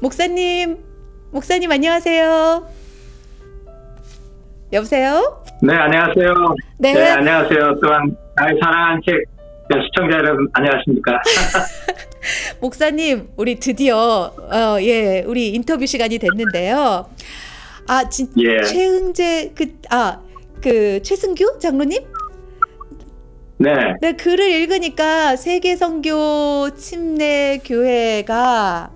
목사님, 목사님 안녕하세요. 여보세요? 네, 안녕하세요. 네. 네, 안녕하세요. 또한 나의 사랑하는 책 시청자 여러분 안녕하십니까? 목사님, 우리 드디어 어, 예, 우리 인터뷰 시간이 됐는데요. 아, 진 예. 최흥재 그 아, 그 최승규 장로님? 네, 네, 글을 읽으니까 세계 선교 침례 교회가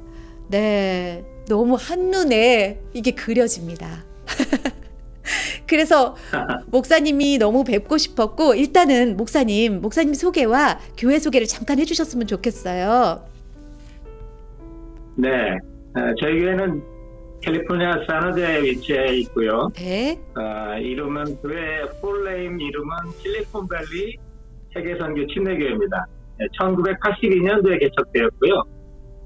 네, 너무 한눈에 이게 그려집니다. 그래서 목사님이 너무 뵙고 싶었고 일단은 목사님, 목사님 소개와 교회 소개를 잠깐 해주셨으면 좋겠어요. 네. 어, 저희 교회는 캘리포니아 산호제에 위치해 있고요. 네, 어, 이름은 교회 폴레임 이름은 실리콘밸리 세계선교 침례교회입니다. 1982년도에 개척되었고요.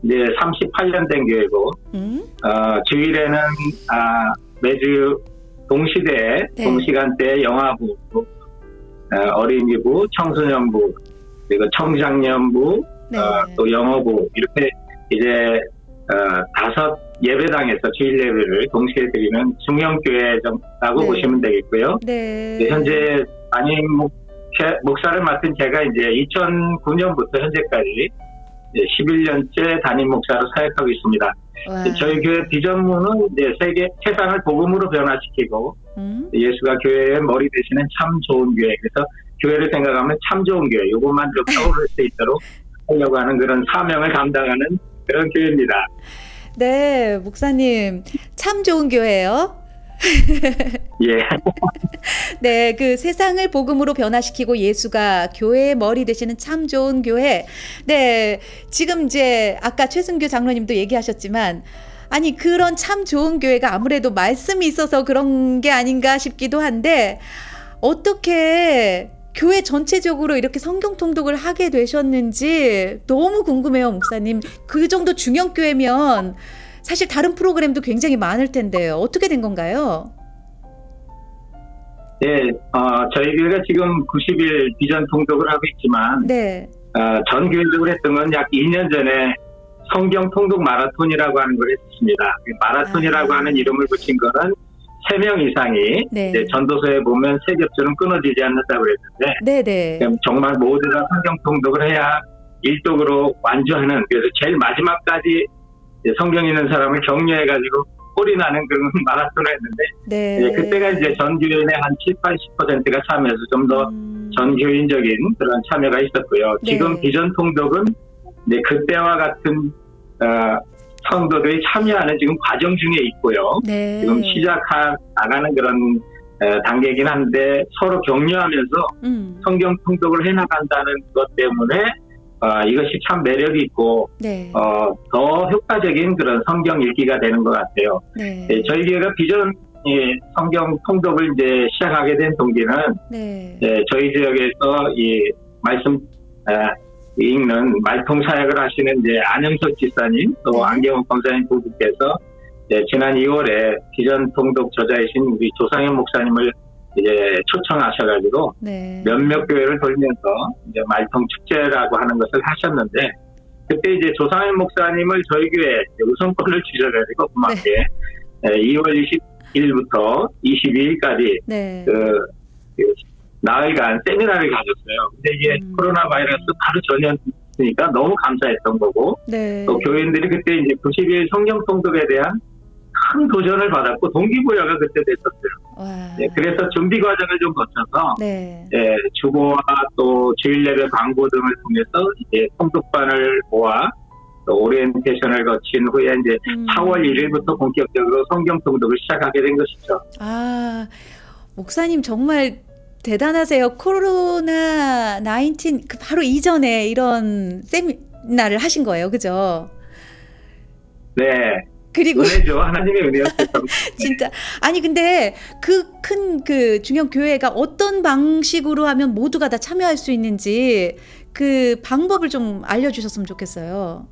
이제 38년 된 교회고 음, 어, 주일에는 아, 매주 동시대에 네. 동시간대에 영화부, 어, 어린이부, 청소년부, 그리고 청장년부, 네, 어, 또 영어부 이렇게 이제 어, 다섯 예배당에서 주일 예배를 동시에 드리는 중형교회라고 네. 보시면 되겠고요. 네, 현재 목, 목사를 맡은 제가 이제 2009년부터 현재까지 11년째 담임 목사로 사역하고 있습니다. 와, 저희 교회 비전문은 이제 세계 세상을 복음으로 변화시키고 음, 예수가 교회의 머리 되시는 참 좋은 교회. 그래서 교회를 생각하면 참 좋은 교회. 요것만 좀 떠오를 수 있도록 하려고 하는 그런 사명을 감당하는 그런 교회입니다. 네, 목사님 참 좋은 교회예요. 예. 네, 그 세상을 복음으로 변화시키고 예수가 교회의 머리 되시는 참 좋은 교회. 네, 지금 이제 아까 최승규 장로님도 얘기하셨지만, 아니, 그런 참 좋은 교회가 아무래도 말씀이 있어서 그런 게 아닌가 싶기도 한데, 어떻게 교회 전체적으로 이렇게 성경 통독을 하게 되셨는지 너무 궁금해요, 목사님. 그 정도 중형 교회면 사실 다른 프로그램도 굉장히 많을 텐데요. 어떻게 된 건가요? 예, 어, 저희 교회가 지금 90일 비전 통독을 하고 있지만, 네. 어, 전 교회적으로 했던 건 약 2년 전에 성경 통독 마라톤이라고 하는 걸 했습니다. 그 마라톤이라고 아. 하는 이름을 붙인 거는 3명 이상이 네. 전도서에 보면 세 겹줄은 끊어지지 않는다고 그랬는데, 네네. 정말 모두 다 성경 통독을 해야 일독으로 완주하는 그래서 제일 마지막까지 성경 있는 사람을 격려해가지고 꼴이 나는 그런 마라톤을 했는데 네. 예, 그때가 이제 전 교인의 한 7, 80%가 참여해서 좀더 음, 전교인적인 그런 참여가 있었고요. 네. 지금 비전 통독은 이제 그때와 같은 어, 성도들이 참여하는 지금 과정 중에 있고요. 네. 지금 시작하 나가는 그런 어, 단계이긴 한데 서로 격려하면서 음, 성경 통독을 해나간다는 것 때문에 어, 이것이 참 매력이 있고 네. 어, 더 효과적인 그런 성경 읽기가 되는 것 같아요. 네. 예, 저희 교회가 비전 예, 성경 통독을 이제 시작하게 된 동기는 네. 예, 저희 지역에서 이 말씀 아, 읽는 말통 사역을 하시는 이제 안영석 지사님 또 네. 안경훈 검사님 부부께서 예, 지난 2월에 비전 통독 저자이신 우리 조상현 목사님을 이제 초청하셔가지고 네. 몇몇 교회를 돌면서 이제 말통 축제라고 하는 것을 하셨는데 그때 이제 조상현 목사님을 저희 교회 우선권을 주셔가지고 고맙게 예, 2월 21일부터 22일까지 네. 그, 그 나흘간 세미나를 가졌어요. 근데 이게 음. 코로나 바이러스 바로 전이었으니까 너무 감사했던 거고 네. 또 교인들이 그때 이제 90일 성경 통독에 대한 큰 도전을 받았고 동기부여가 그때 됐었어요. 와. 예, 그래서 준비 과정을 좀 거쳐서 네. 예, 주보와 또 주일 예배 광고 등을 통해서 이제 통독반을 모아 또 오리엔테이션을 거친 후에 이제 음. 4월 1일부터 본격적으로 성경 통독을 시작하게 된 것이죠. 아, 목사님 정말 대단하세요. 코로나 19그 바로 이전에 이런 세미나를 하신 거예요. 그죠? 네, 그리고 은혜죠. 하나님의 은혜였어요. 진짜 아니 근데 그큰그 중형 교회가 어떤 방식으로 하면 모두가 다 참여할 수 있는지 그 방법을 좀 알려주셨으면 좋겠어요.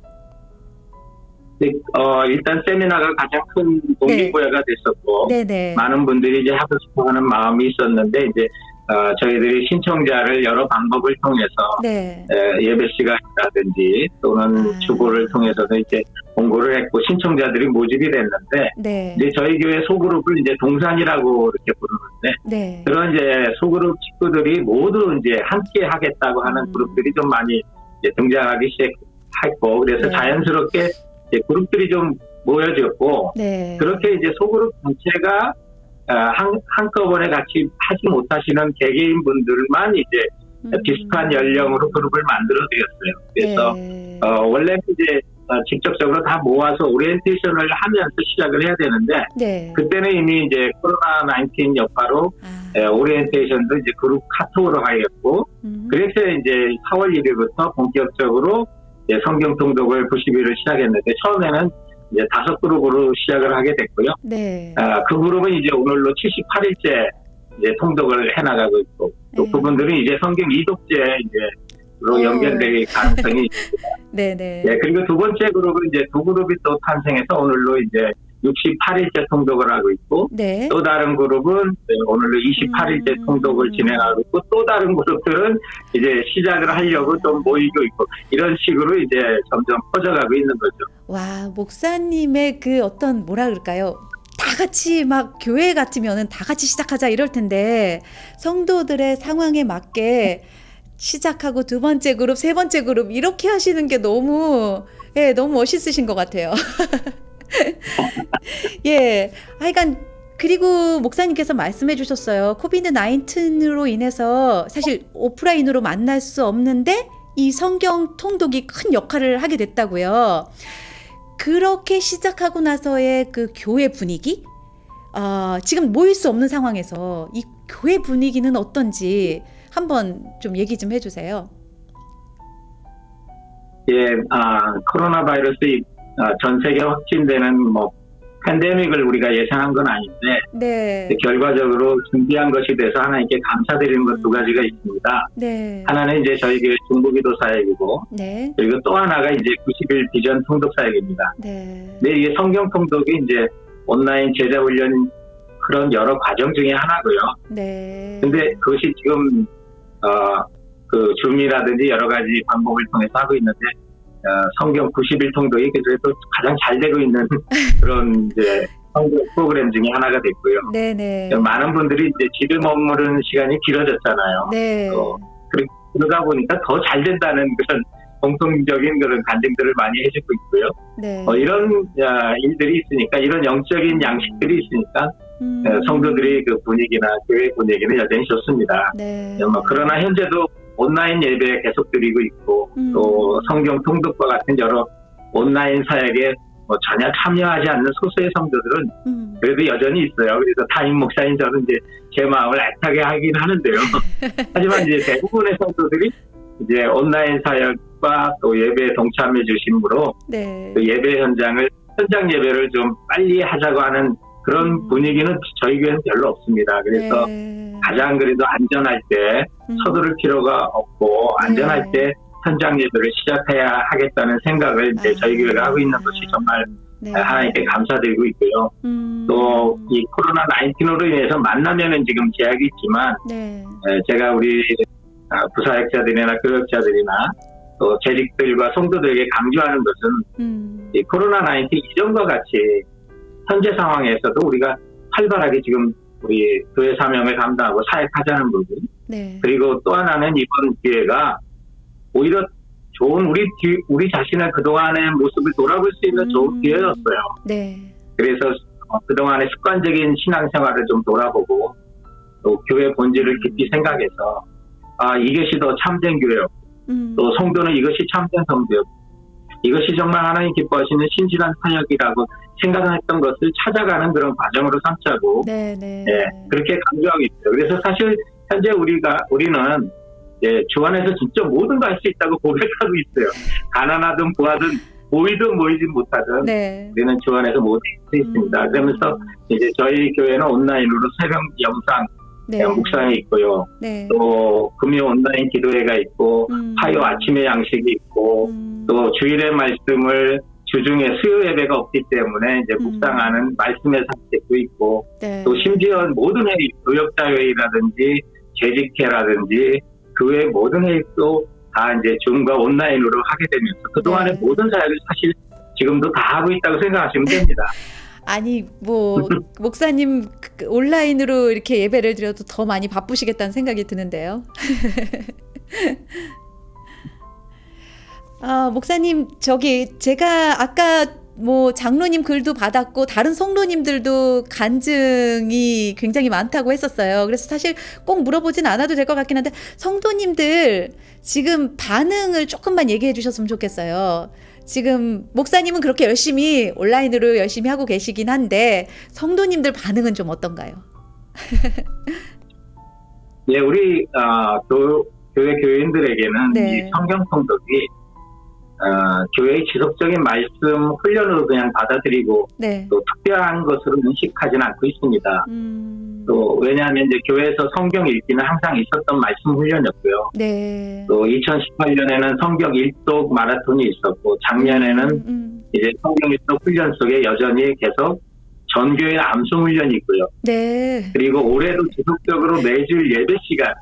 네, 어, 일단 세미나가 가장 큰 동기부여가 됐었고 네네. 많은 분들이 이제 하고 싶어하는 마음이 있었는데 이제 어, 저희들이 신청자를 여러 방법을 통해서 네. 에, 예배 시간이라든지 또는 아. 주보를 통해서도 이제 공고를 했고 신청자들이 모집이 됐는데 네. 이제 저희 교회 소그룹을 이제 동산이라고 이렇게 부르는데 네. 그런 이제 소그룹 식구들이 모두 이제 함께 하겠다고 하는 음. 그룹들이 좀 많이 등장하기 시작했고 그래서 네. 자연스럽게 그룹들이 좀 모여졌고 네. 그렇게 이제 소그룹 전체가 아, 한, 한꺼번에 같이 하지 못하시는 개개인 분들만 이제 음. 비슷한 연령으로 그룹을 만들어 드렸어요. 그래서 네. 어, 원래 이제 어, 직접적으로 다 모아서 오리엔테이션을 하면서 시작을 해야 되는데 네. 그때는 이미 이제 코로나 19 여파로 아. 에, 오리엔테이션도 이제 그룹 카톡으로 하겠고 음. 그래서 이제 4월 1일부터 본격적으로 성경 통독을 90일을 시작했는데 처음에는 이제 다섯 그룹으로 시작을 하게 됐고요. 네. 아, 그 그룹은 이제 오늘로 78일째 이제 통독을 해나가고 있고 또 네. 그분들은 이제 성경 이독제 이제로 어. 연결될 가능성이 네. 네. 네, 그리고 두 번째 그룹은 이제 두 그룹이 또 탄생해서 오늘로 이제 68일째 통독을 하고 있고 네. 또 다른 그룹은 네, 오늘로 28일째 음. 통독을 진행하고 있고 또 다른 그룹들은 이제 시작을 하려고 좀 모이고 있고 이런 식으로 이제 점점 퍼져가고 있는 거죠. 와, 목사님의 그 어떤 뭐라 그럴까요? 다 같이 막 교회 같으면은 다 같이 시작하자 이럴 텐데 성도들의 상황에 맞게 시작하고 두 번째 그룹, 세 번째 그룹 이렇게 하시는 게 너무 예, 너무 멋있으신 것 같아요. 예. 하여간 그리고 목사님께서 말씀해 주셨어요. 코비드 19으로 인해서 사실 오프라인으로 만날 수 없는데 이 성경 통독이 큰 역할을 하게 됐다고요. 그렇게 시작하고 나서의 그 교회 분위기? 아, 지금 모일 수 없는 상황에서 이 교회 분위기는 어떤지 한번 좀 얘기 좀 해주세요. 예, 아, 코로나 바이러스이 아, 전 세계 확진되는 뭐 팬데믹을 우리가 예상한 건 아닌데 네, 결과적으로 준비한 것이 돼서 하나님께 감사드리는 것 두 가지가 있습니다. 네, 하나는 이제 저희 교회 중부기도 사역이고 네, 그리고 또 하나가 이제 90일 비전 통독 사역입니다. 네, 네, 이게 성경 통독이 이제 온라인 제자 훈련 그런 여러 과정 중에 하나고요. 네. 근데 그것이 지금 어, 그 줌이라든지 여러 가지 방법을 통해서 하고 있는데 어, 성경 90일 통독이 그래도 가장 잘 되고 있는 그런 이제 성경 프로그램 중에 하나가 됐고요. 네, 네. 많은 분들이 이제 집에 머무르는 시간이 길어졌잖아요. 네. 어, 그러다 보니까 더 잘 된다는 그런 공통적인 그런 간증들을 많이 해주고 있고요. 네. 어, 이런 야, 일들이 있으니까 이런 영적인 양식들이 있으니까 음. 어, 성도들이 그 분위기나 교회 분위기는 여전히 좋습니다. 네. 뭐 그러나 현재도 온라인 예배 계속 드리고 있고 음. 또 성경 통독과 같은 여러 온라인 사역에 뭐 전혀 참여하지 않는 소수의 성도들은 음. 그래도 여전히 있어요. 그래서 타임 목사인 저는 이제 제 마음을 애타게 하긴 하는데요. 하지만 이제 대부분의 성도들이 이제 온라인 사역과 또 예배에 동참해 주심으로 네. 그 예배 현장을 현장 예배를 좀 빨리 하자고 하는 그런 음. 분위기는 저희 교회는 별로 없습니다. 그래서 네. 가장 그래도 안전할 때 음. 서두를 필요가 없고 안전할 네. 때 현장 예배를 시작해야 하겠다는 생각을 이제 아. 저희 교회가 하고 있는 것이 정말 네. 하나님께 감사드리고 있고요. 음. 또이 코로나 19으로 인해서 만나면은 지금 제약이 있지만 네. 에, 제가 우리 아, 부사역자들이나 교역자들이나 또 재직들과 성도들에게 강조하는 것은 음. 이 코로나 19 이전과 같이 현재 상황에서도 우리가 활발하게 지금 우리 교회 사명을 감당하고 사역하자는 부분 네. 그리고 또 하나는 이번 기회가 오히려 좋은 우리 뒤- 우리 자신의 그동안의 모습을 돌아볼 수 있는 좋은 음. 기회였어요. 네. 그래서 어, 그동안의 습관적인 신앙생활을 좀 돌아보고 또 교회 본질을 깊이 생각해서 아 이것이 더 참된 교회요. 음. 또 성도는 이것이 참된 성도요. 이것이 정말 하나님 기뻐하시는 신실한 사역이라고 생각했던 것을 찾아가는 그런 과정으로 삼자고 네, 네. 예, 그렇게 강조하고 있어요. 그래서 사실 현재 우리가 우리는 예, 주 안에서 진짜 모든 걸 할 수 있다고 고백하고 있어요. 가난하든 부하든 모이든 모이지 못하든 네. 우리는 주 안에서 모두 할수 있습니다. 음. 그러면서 이제 저희 교회는 온라인으로 새벽 영상 네. 묵상이 있고요. 네. 또 금요 온라인 기도회가 있고 음. 화요 아침에 양식이 있고 음. 또 주일의 말씀을 주중에 수요 예배가 없기 때문에 이제 음. 묵상하는 말씀의 상책도 있고 네. 또 심지어 모든 회의, 교역자 회의라든지 재직회라든지 그 외 모든 회의도 다 이제 줌과 온라인으로 하게 되면서 그동안의 네. 모든 사역을 사실 지금도 다 하고 있다고 생각하시면 됩니다. 아니 뭐 목사님 그- 온라인으로 이렇게 예배를 드려도 더 많이 바쁘시겠다는 생각이 드는데요. 아, 목사님 저기 제가 아까 뭐 장로님 글도 받았고 다른 성도님들도 간증이 굉장히 많다고 했었어요. 그래서 사실 꼭 물어보진 않아도 될 것 같긴 한데 성도님들 지금 반응을 조금만 얘기해 주셨으면 좋겠어요. 지금 목사님은 그렇게 열심히 온라인으로 열심히 하고 계시긴 한데 성도님들 반응은 좀 어떤가요? 예, 우리 어, 교, 교회 교인들에게는 네. 이 성경 통독이 어, 교회의 지속적인 말씀 훈련으로 그냥 받아들이고 네. 또 특별한 것으로 인식하지는 않고 있습니다. 음. 또 왜냐하면 이제 교회에서 성경 읽기는 항상 있었던 말씀 훈련이었고요. 네. 또 2018년에는 성경 일독 마라톤이 있었고 작년에는 음, 음. 이제 성경 일독 훈련 속에 여전히 계속 전교의 암송 훈련이 있고요. 네. 그리고 올해도 지속적으로 매주 예배 시간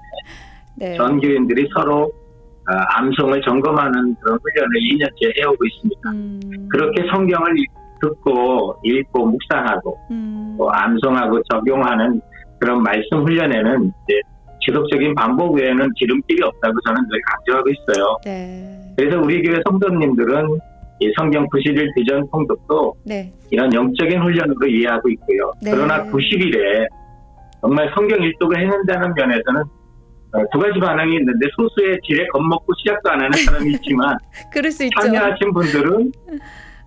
네. 전교인들이 서로 어, 암송을 점검하는 그런 훈련을 2년째 해오고 있습니다. 음. 그렇게 성경을 읽- 듣고 읽고 묵상하고 음. 또 암송하고 적용하는 그런 말씀 훈련에는 이제 지속적인 반복 외에는 지름길이 없다고 저는 늘 강조하고 있어요. 네. 그래서 우리 교회 성도님들은 이 성경 91 비전 통독도 네. 이런 영적인 훈련으로 이해하고 있고요. 네. 그러나 90일에 정말 성경 일독을 해낸다는 면에서는 어, 두 가지 반응이 있는데 소수의 지레 겁먹고 시작도 안 하는 사람이 있지만 그럴 수 있죠. 참여하신 분들은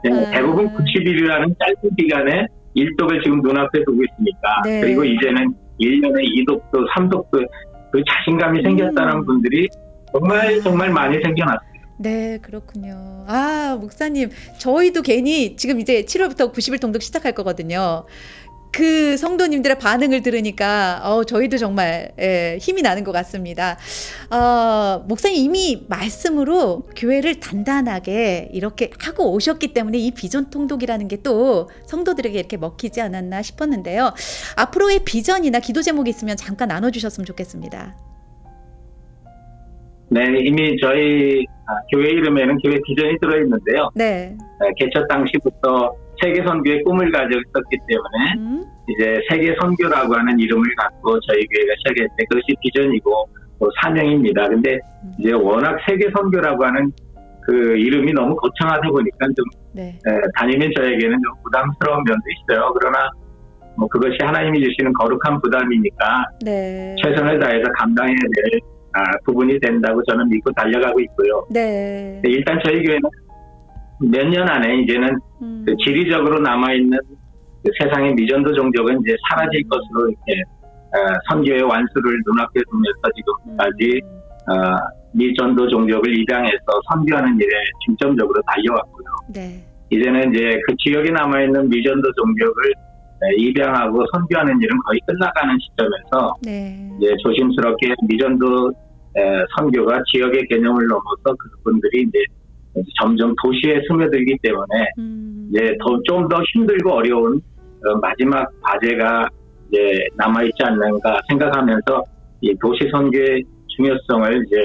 네, 아. 대부분 90일이라는 짧은 기간에 일독을 지금 눈앞에 두고 있으니까 네. 그리고 이제는 1년에 2독도 3독도 그 자신감이 생겼다는 음. 분들이 정말 정말 많이 생겨났어요. 네, 그렇군요. 아, 목사님, 저희도 괜히 지금 이제 7월부터 90일 동독 시작할 거거든요. 그 성도님들의 반응을 들으니까 어, 저희도 정말 예, 힘이 나는 것 같습니다. 어, 목사님 이미 말씀으로 교회를 단단하게 이렇게 하고 오셨기 때문에 이 비전 통독이라는 게 또 성도들에게 이렇게 먹히지 않았나 싶었는데요. 앞으로의 비전이나 기도 제목이 있으면 잠깐 나눠주셨으면 좋겠습니다. 네, 이미 저희 아, 교회 이름에는 교회 비전이 들어있는데요. 네. 네, 개척 당시부터 세계 선교의 꿈을 가지고 있었기 때문에 음, 이제 세계 선교라고 하는 이름을 갖고 저희 교회가 시작했는데 그것이 비전이고 또 사명입니다. 근데 이제 워낙 세계 선교라고 하는 그 이름이 너무 거창하다 보니까 좀 네. 에, 담임인 저에게는 좀 부담스러운 면도 있어요. 그러나 뭐 그것이 하나님이 주시는 거룩한 부담이니까 네. 최선을 다해서 감당해야 될 아, 부분이 된다고 저는 믿고 달려가고 있고요. 네. 일단 저희 교회는 몇 년 안에 이제는 음, 그 지리적으로 남아있는 그 세상의 미전도 종족은 이제 사라질 것으로 이렇게 어, 선교의 완수를 눈앞에 두면서 지금까지 어, 미전도 종족을 입양해서 선교하는 일에 중점적으로 달려왔고요. 네. 이제는 이제 그 지역에 남아있는 미전도 종족을 에, 입양하고 선교하는 일은 거의 끝나가는 시점에서 네. 이제 조심스럽게 미전도 에, 선교가 지역의 개념을 넘어서 그분들이 이제 점점 도시에 스며들기 때문에 음, 이제 좀더 힘들고 어려운 어, 마지막 과제가 이제 남아있지 않는가 생각하면서 이 도시 선교의 중요성을 이제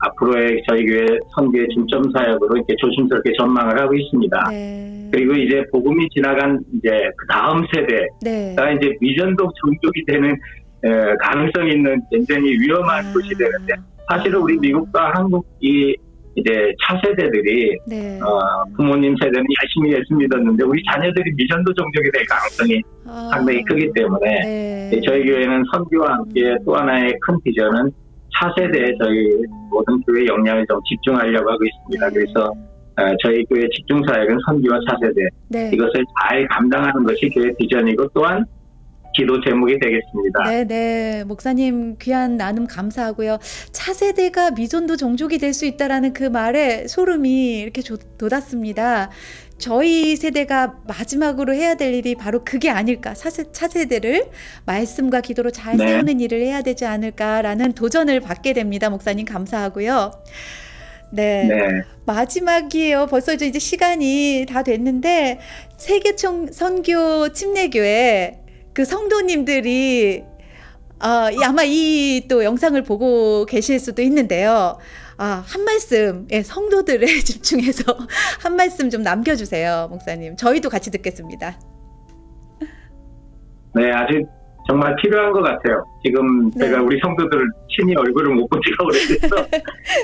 앞으로의 저희 교회 선교의 중점 사역으로 이렇게 조심스럽게 전망을 하고 있습니다. 네. 그리고 이제 복음이 지나간 이제 그 다음 세대가 네. 이제 미전도 종족이 되는 에, 가능성이 있는 굉장히 위험한 아, 곳이 되는데 사실은 우리 미국과 한국이 이제 차세대들이 네. 어, 부모님 세대는 열심히 예수 믿었는데 우리 자녀들이 미전도 종족이 될 가능성이 아, 상당히 크기 때문에 네. 저희 교회는 선교와 함께 또 하나의 큰 비전은 차세대에 저희 모든 교회 역량을 좀 집중하려고 하고 있습니다. 네. 그래서 어, 저희 교회 집중 사역은 선교와 차세대 네. 이것을 잘 감당하는 것이 교회 비전이고 또한 기도 제목이 되겠습니다. 네, 네. 목사님 귀한 나눔 감사하고요. 차세대가 미전도 종족이 될 수 있다라는 그 말에 소름이 이렇게 조- 돋았습니다. 저희 세대가 마지막으로 해야 될 일이 바로 그게 아닐까. 차세, 차세대를 말씀과 기도로 잘 네. 세우는 일을 해야 되지 않을까라는 도전을 받게 됩니다. 목사님 감사하고요. 네. 네. 마지막이에요. 벌써 이제 이제 시간이 다 됐는데 세계총 선교 침례교회 그 성도님들이 어, 이- 아마 이 또 영상을 보고 계실 수도 있는데요. 아, 한 말씀, 예, 성도들에 집중해서 한 말씀 좀 남겨주세요, 목사님. 저희도 같이 듣겠습니다. 네, 아직 정말 필요한 것 같아요. 지금 네. 제가 우리 성도들 친히 얼굴을 못본 지가 오래돼서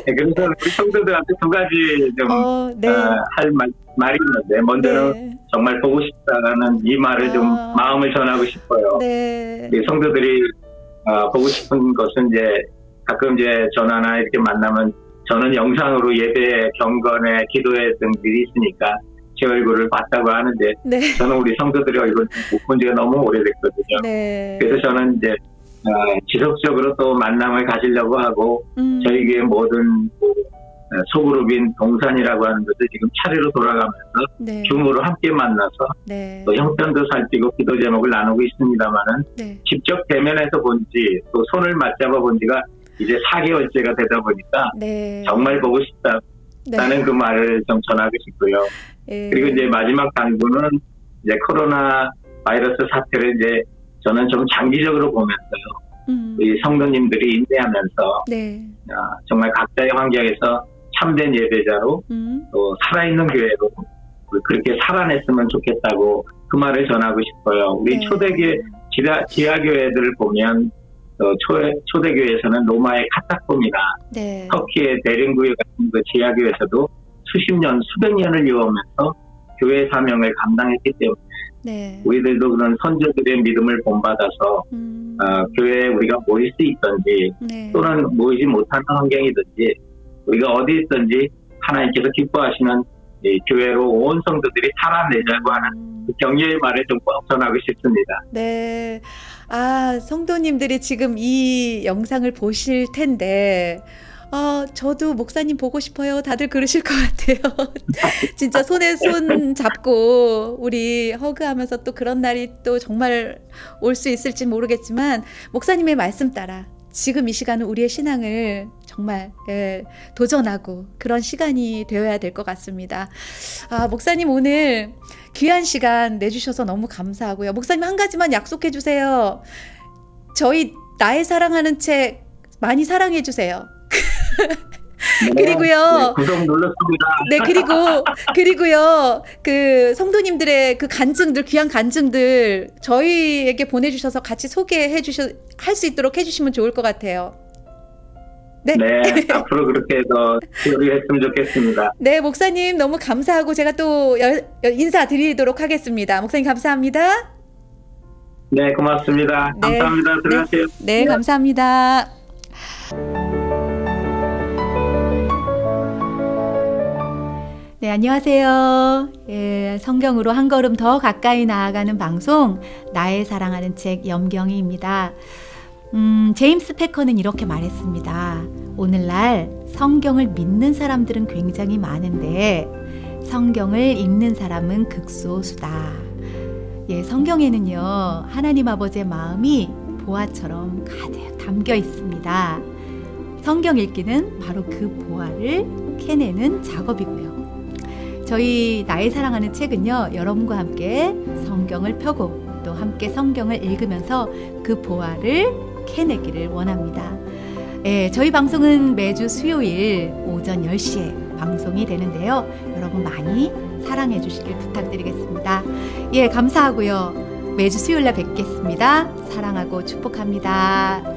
네, 그래서 우리 성도들한테 두 가지 좀 어, 네. 어, 할 말, 말이 있는데 먼저는 네. 정말 보고 싶다라는 이 말을 좀 아. 마음을 전하고 싶어요. 네. 우리 성도들이 어, 보고 싶은 것은 이제 가끔 이제 전화나 이렇게 만나면 저는 영상으로 예배, 경건에, 기도회 등들이 있으니까 제 얼굴을 봤다고 하는데 네. 저는 우리 성도들의 얼굴 못본 지가 너무 오래됐거든요. 네. 그래서 저는 이제 어, 지속적으로 또 만남을 가지려고 하고 음, 저희 교회 모든 뭐, 어, 소그룹인 동산이라고 하는 것을 지금 차례로 돌아가면서 네. 줌으로 함께 만나서 네. 또 형편도 살피고 기도 제목을 나누고 있습니다만은 네. 직접 대면해서 본지 또 손을 맞잡아 본 지가 이제 4개월째가 되다 보니까 네. 정말 보고 싶다 라는 네. 그 말을 좀 전하고 싶고요. 예. 그리고 이제 마지막 당부는 이제 코로나 바이러스 사태를 이제 저는 좀 장기적으로 보면서요. 음, 우리 성도님들이 인내하면서 네. 아, 정말 각자의 환경에서 참된 예배자로 음, 또 살아있는 교회로 그렇게 살아냈으면 좋겠다고 그 말을 전하고 싶어요. 우리 네. 초대교회 지하, 지하교회들을 보면 어, 초, 초대교회에서는 로마의 카타콤이나 네. 터키의 대림구회 같은 그 지하교회에서도 수십 년, 수백 년을 이어오면서 교회 사명을 감당했기 때문에 네. 우리들도 그런 선조들의 믿음을 본받아서 음, 어, 교회에 우리가 모일 수 있던지 네. 또는 모이지 못하는 환경이든지 우리가 어디 있든지 하나님께서 기뻐하시는 이 교회로 온 성도들이 살아내자고 하는 음, 그 격려의 말을 좀꼭 전하고 싶습니다. 네. 아, 성도님들이 지금 이 영상을 보실 텐데, 어, 저도 목사님 보고 싶어요. 다들 그러실 것 같아요. 진짜 손에 손 잡고 우리 허그하면서 또 그런 날이 또 정말 올 수 있을지 모르겠지만, 목사님의 말씀 따라 지금 이 시간은 우리의 신앙을 정말 예, 도전하고 그런 시간이 되어야 될 것 같습니다. 아, 목사님 오늘 귀한 시간 내주셔서 너무 감사하고요. 목사님 한 가지만 약속해 주세요. 저희 나의 사랑하는 책 많이 사랑해 주세요. 그리고요. 네, 구독 눌렀습니다. 네, 그리고 그리고요. 그 성도님들의 그 간증들 귀한 간증들 저희에게 보내 주셔서 같이 소개해 주셔 할 수 있도록 해 주시면 좋을 것 같아요. 네. 네, 앞으로 그렇게 더 요리했으면 좋겠습니다. 네, 목사님 너무 감사하고 제가 또 인사드리도록 하겠습니다. 목사님 감사합니다. 네, 고맙습니다. 네. 감사합니다. 들어가세요. 네, 감사합니다. 네, 안녕하세요. 예, 성경으로 한 걸음 더 가까이 나아가는 방송, 나의 사랑하는 책 염경이입니다. 음, 제임스 패커는 이렇게 말했습니다. 오늘날 성경을 믿는 사람들은 굉장히 많은데, 성경을 읽는 사람은 극소수다. 예, 성경에는요, 하나님 아버지의 마음이 보화처럼 가득 담겨 있습니다. 성경 읽기는 바로 그 보화를 캐내는 작업이고요. 저희 나의 사랑하는 책은요, 여러분과 함께 성경을 펴고 또 함께 성경을 읽으면서 그 보화를 캐내기를 원합니다. 예, 저희 방송은 매주 수요일 오전 10시에 방송이 되는데요. 여러분 많이 사랑해 주시길 부탁드리겠습니다. 예, 감사하고요. 매주 수요일 날 뵙겠습니다. 사랑하고 축복합니다.